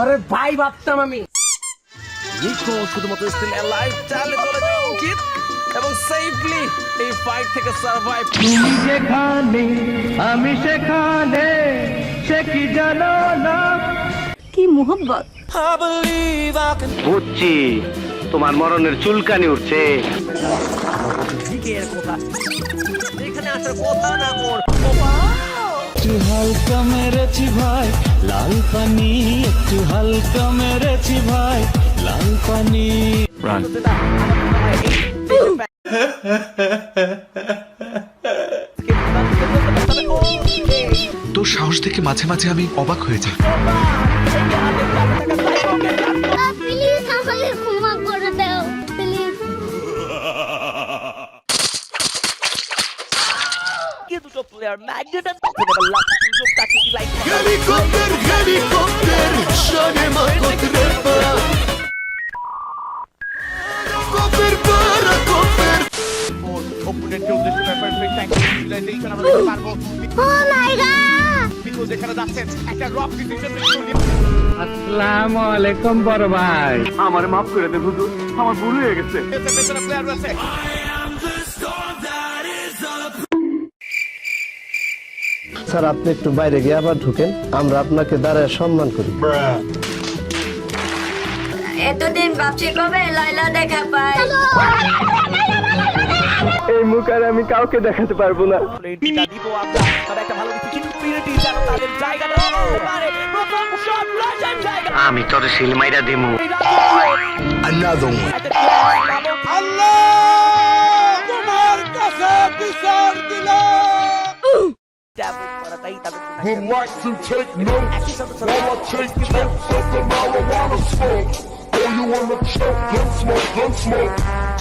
আরে ভাই ভাবতাম আমি। নিকো শুধুমাত্র স্টিল লাইফ চালে চলে যাওয়া উচিত এবং সেফলি এই ফাইট থেকে সার্ভাইভ তুমি যেখানে আমি সেখানে সে কি জানো না? কি মোহব্বত বুঝছি তোমার মরণের চুলকানি উঠছে। দিকের কথা? এখানে আসার কথা না মোর। একটু হালকা মেরেছি ভাই লাল পানি একটু হালকা মেরেছি ভাই লাল পানি। তোর সাহস থেকে মাঝে মাঝে আমি অবাক হয়ে যাই। কে দুটো প্লেয়ার ম্যাগনেট আর লাখ সুযোগ তাকে কি লাইক হেলিকপ্টার হেলিকপ্টার শানে মাকোত্রে কপের পারা কপের অপোনেন্টকে উদ্দেশ্য করে পারফেক্ট অ্যাঙ্গেল ইউটিলাইজেশন আমরা করতে পারব। ও মাই গড বিকজ এখানে যাচ্ছেন একটা রক ডিসিশন আসসালামু আলাইকুম বড় ভাই। আমার মাফ করে দে হুজুর। আমার ভুল হয়ে গেছে। পেছনে প্লেয়ার রয়েছে। স্যার আপনি একটু বাইরে গিয়ে আবার ঢুকেন আমরা আপনাকে দাঁড়ায় সম্মান করি। এতদিন ভাবছি কবে লাইলা দেখা পাই। এই মুখ আর আমি কাউকে দেখাতে পারব না। রেডিটা দিব আমরা তবে একটা one Would like to take notes while I take totes of the marijuana smoke. Oh, you wanna choke? Gun smoke, gun smoke.